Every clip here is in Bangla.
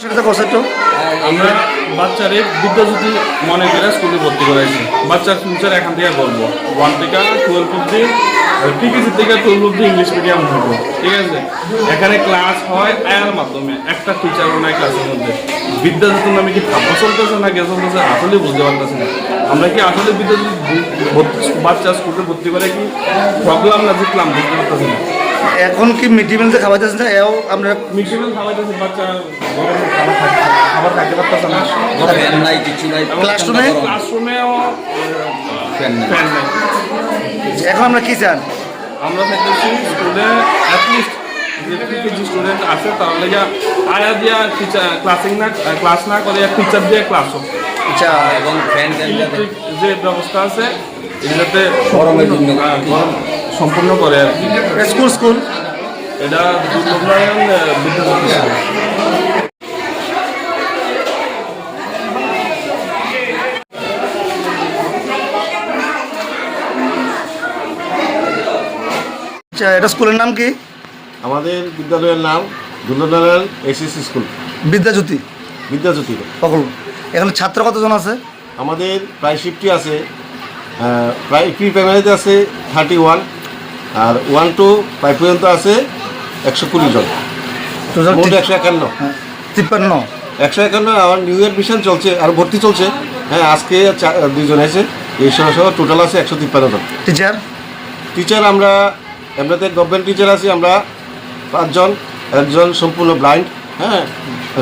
আমরা বাচ্চারে বিদ্যাজ্যোতি মনে করে স্কুলে ভর্তি করাইছি, বাচ্চার ফিউচার এখান থেকে করব ওয়ান থেকে টুয়েলভ অব্দি টিকিসি থেকে টুয়েলভ অব্দি ইংলিশ মিডিয়াম হব ঠিক আছে? এখানে ক্লাস হয় আয়ার মাধ্যমে, একটা টিচারও নাই ক্লাসের মধ্যে। বিদ্যাজ্যোতি নামে কি ভাবা চলতেছে না কে চলতেছে, আসলে বুঝতে পারতেছি না। আমরা কি আসলে বিদ্যাজ্যোতি ভর্তি- বাচ্চা স্কুলে ভর্তি করে কি প্রবলেম না জিতলাম, বুঝতে পারতেছি না। এখন কি মিড ডে মিল খাওয়াইতেছেন না এও আমরা খাওয়াইতেছে বাচ্চা গরমে খাবার খাচ্ছে খাবার খাইতে পারতেছে না ফ্যান নাই কিছু নাই। ক্লাসরুমে? ক্লাসরুমেও ফ্যান নাই। ফ্যান নাই এখন আমরা কি চান? আমরা চাইতেছি স্কুলে অ্যাটলিস্ট যে কিছু স্টুডেন্ট আছে তাহলে যা আয়া দিয়া টিচার ক্লাসিং না ক্লাস না করে টিচার দিয়ে ক্লাস হোক। আচ্ছা এবং ফ্যান ফ্যান যে ব্যবস্থা আছে গরমের জন্য। গরম সম্পূর্ণ করে আর কি। School school. এটা আচ্ছা এটা স্কুলের নাম কি? আমাদের বিদ্যালয়ের নাম দুর্লনারায়ণ এসএসসি স্কুল। বিদ্যাজ্যোতি। বিদ্যাজ্যোতি। সকল এখানে ছাত্র কতজন আছে? আমাদের প্রায় শিফটি আছে। প্রায় প্রি প্রাইমারিতে আছে থার্টি ওয়ান আর ওয়ান টু ফাইভ পর্যন্ত আছে একশো কুড়ি জন। মোট একশো একান্ন। তিপ্পান্ন। একশো একান্ন আমার নিউ ইয়ার মিশন চলছে আর ভর্তি চলছে। হ্যাঁ আজকে দুইজন এসে এই সহ সহ টোটাল আছে একশো তিপ্পান্ন জন। টিচার টিচার আমরা এমনিতে গভর্নমেন্ট টিচার আছি আমরা পাঁচজন একজন সম্পূর্ণ ব্লাইন্ড হ্যাঁ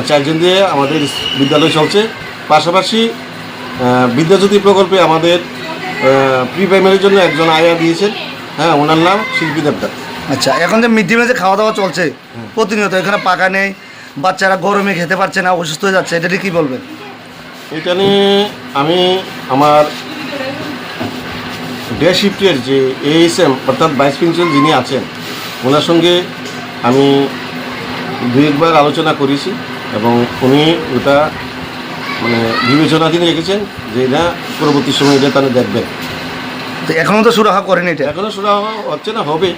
চারজন দিয়ে আমাদের বিদ্যালয় চলছে। পাশাপাশি বিদ্যাজ্যোতি প্রকল্পে আমাদের প্রি প্রাইমারির জন্য একজন আয়া দিয়েছেন। হ্যাঁ ওনার নাম শিল্পী দেবদার আচ্ছা এখন যে মিড ডে মিলে যে খাওয়া দাওয়া চলছে প্রতিনিয়ত এখানে পাকা নেই বাচ্চারা গরমে খেতে পারছে না অসুস্থ হয়ে যাচ্ছে এটা নিয়ে কী বলবেন? এটা নিয়ে আমি আমার ডে শিফটের যে এএসএম অর্থাৎ ভাইস প্রিন্সিপাল যিনি আছেন ওনার সঙ্গে আমি দু একবার আলোচনা করেছি এবং উনি ওটা মানে বিবেচনাধীন রেখেছেন যে এটা পরবর্তী সময় এটা তারা দেখবেন। তো এখনও তো সুরাহা করেনি এটা? এখনও সুরাহা হচ্ছে না হবে।